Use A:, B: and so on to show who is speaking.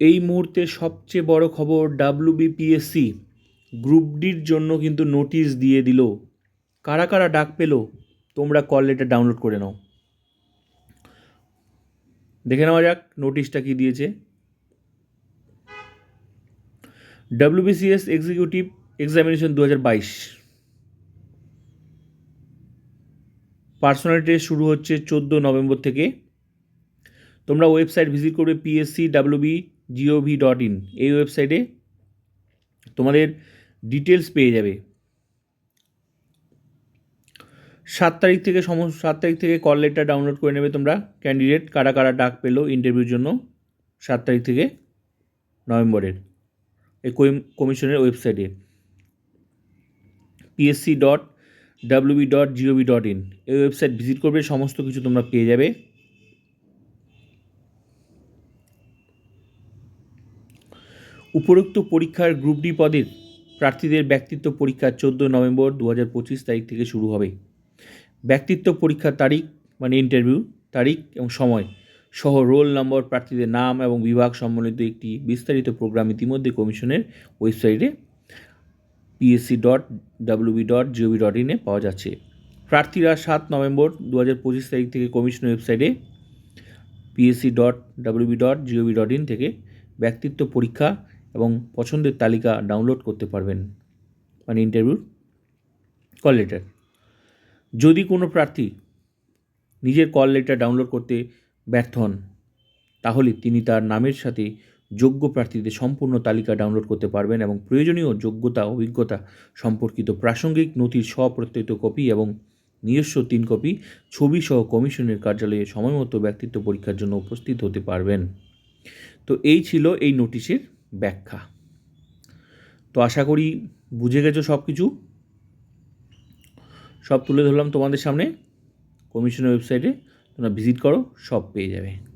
A: এই মুহূর্তে সবচেয়ে বড় খবর ডাব্লিউবিপিএসসি গ্রুপ ডির জন্য কিন্তু নোটিশ দিয়ে দিল। কারা কারা ডাক পেল, তোমরা কল লেটার ডাউনলোড করে নাও। দেখে নেওয়া যাক, নোটিশটা কি দিয়েছে। ডাব্লিউবিসিএস এক্সিকিউটিভ এক্সামিনেশন দু হাজার বাইশ। পার্সোনাল টেস্ট শুরু হচ্ছে চোদ্দ নভেম্বর থেকে। তোমরা ওয়েবসাইট ভিজিট করবে PSC, WB GOV dot in এই ওয়েবসাইটে তোমাদের ডিটেলস পেয়ে যাবে। সাত তারিখ থেকে সম সাত তারিখ থেকে কল লেটার ডাউনলোড করে নেবে তোমরা। ক্যান্ডিডেট কারা কারা ডাক পেল ইন্টারভিউর জন্য সাত তারিখ থেকে নভেম্বরের এই কমিশনের ওয়েবসাইটে PSC dot WB dot GOV dot in এই ওয়েবসাইট ভিজিট করবে, সমস্ত কিছু তোমরা পেয়ে যাবে। উপরোক্ত পরীক্ষার গ্রুপ ডি পদের প্রার্থীদের ব্যক্তিত্ব পরীক্ষা চোদ্দ নভেম্বর দু হাজার পঁচিশ তারিখ থেকে শুরু হবে। ব্যক্তিত্ব পরীক্ষার তারিখ মানে ইন্টারভিউ তারিখ এবং সময় সহ রোল নম্বর প্রার্থীদের নাম এবং বিভাগ সম্বলিত একটি বিস্তারিত প্রোগ্রাম ইতিমধ্যে কমিশনের ওয়েবসাইটে PSC dot WB dot GOV dot ইনে পাওয়া যাচ্ছে। প্রার্থীরা সাত নভেম্বর দু হাজার পঁচিশ তারিখ থেকে কমিশনের ওয়েবসাইটে PSC dot WB dot GOV dot in থেকে ব্যক্তিত্ব পরীক্ষা এবং পছন্দের তালিকা ডাউনলোড করতে পারবেন। মানে ইন্টারভিউর কল লেটার যদি কোনো প্রার্থী নিজের কল লেটার ডাউনলোড করতে ব্যর্থ হন, তাহলে তিনি তার নামের সাথে যোগ্য প্রার্থীদের সম্পূর্ণ তালিকা ডাউনলোড করতে পারবেন এবং প্রয়োজনীয় যোগ্যতা, অভিজ্ঞতা সম্পর্কিত প্রাসঙ্গিক নথির স্বপ্রত্যয়িত কপি এবং নিজস্ব তিন কপি ছবি সহ কমিশনের কার্যালয়ে সময়মতো ব্যক্তিত্ব পরীক্ষার জন্য উপস্থিত হতে পারবেন। তো এই ছিল এই নোটিশের ব্যাখ্যা। তো আশা করি বুঝে গেছো সব কিছু সব তুলে ধরলাম তোমাদের সামনে। কমিশনের ওয়েবসাইটে তোমরা ভিজিট করো, সব পেয়ে যাবে।